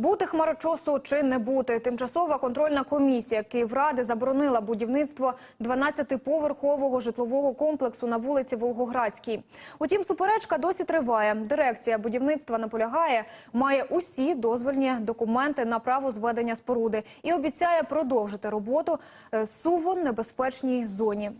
Бути хмарочосу чи не бути. Тимчасова контрольна комісія Київради заборонила будівництво 12-поверхового житлового комплексу на вулиці Волгоградській. Утім, суперечка досі триває. Дирекція будівництва наполягає, має усі дозвольні документи на право зведення споруди і обіцяє продовжити роботу е, суво небезпечній зоні.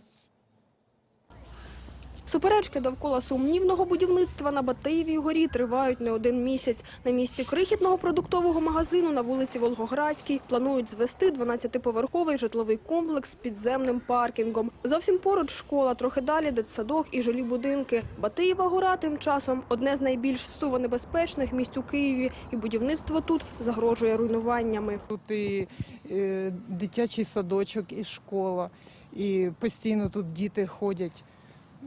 Суперечки довкола сумнівного будівництва на Батиєвій горі тривають не один місяць. На місці крихітного продуктового магазину на вулиці Волгоградській планують звести 12-поверховий житловий комплекс з підземним паркінгом. Зовсім поруч школа, трохи далі дитсадок і жилі будинки. Батиєва гора тим часом одне з найбільш суво небезпечних місць у Києві, і будівництво тут загрожує руйнуваннями. Тут і е, дитячий садочок, і школа, і постійно тут діти ходять.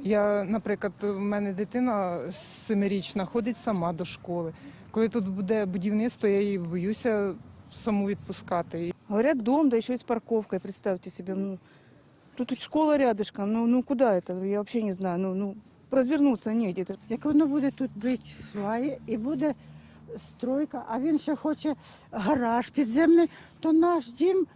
Я, наприклад, в мене дитина семирічна ходить сама до школи. Коли тут буде будівництво, я її боюся саму відпускати. Говорят, дом, да еще и с парковкой, представьте себе. Ну, тут ведь школа рядышком, ну, ну куда это? Я вообще не знаю. Ну, ну, развернуться негде. Это Як воно буде тут бити сваї і буде стройка, а він ще хоче гараж підземний, то наш дім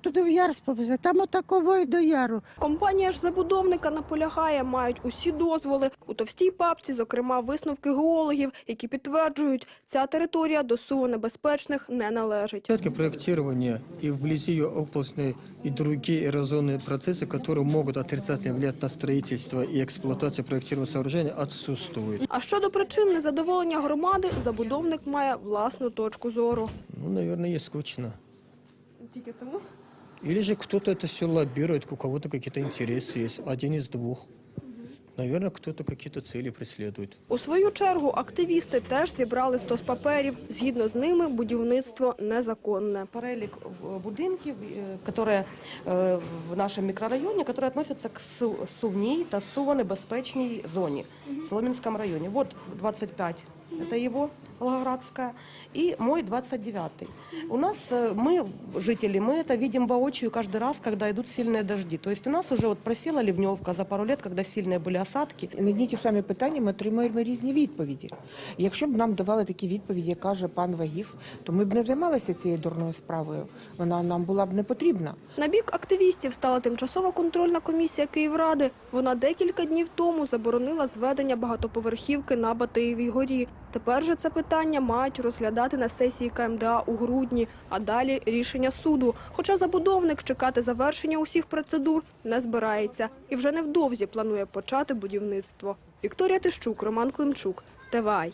туди в яр повезе. Там отакової до яру. Компанія ж забудовника наполягає, мають усі дозволи. У товстій папці, зокрема, висновки геологів, які підтверджують, ця територія до суво небезпечних не належить. Порядке проектирования и вблизи ее областные и другие эрозионные процессы, которые могут отрицательно влиять на строительство и эксплуатацию проектируемого сооружения, отсутствуют. А щодо причин незадоволення громади, забудовник має власну точку зору. Ну, наверное, ей скучно. Или же кто-то это все лоббирует, у кого-то какие-то интересы есть. Один из двух. Наверное, кто-то какие-то цели преследует. У свою чергу активісти теж зібрали стос паперів. Згідно з ними, будівництво незаконне. перелік е, будинків, е, які е, в нашому мікрорайоні, які відносяться к су- сувній та сувонебезпечній зоні в Соломінському районі. Вот 25 это его, Волгоградская, и мой 29-й. У нас, э, мы, жители, мы это видим воочию каждый раз, когда идут сильные дожди. То есть у нас уже вот просела ливневка за пару лет, когда сильные были осадки. На одні й ті самі питання ми отримуємо різні відповіді. Якщо б нам давали такі відповіді, як каже пан Вагів, то ми б не займалися цією дурною справою. Вона нам була б не потрібна. На бік активістів стала тимчасова контрольна комісія Київради. Вона декілька днів тому заборонила зведення багатоповерхівки на Батиєвій горі. Тепер же це питання мають розглядати на сесії КМДА у грудні, а далі рішення суду. Хоча забудовник чекати завершення усіх процедур не збирається і вже невдовзі планує почати будівництво. Вікторія Тищук, Роман Климчук, ТВАЙ.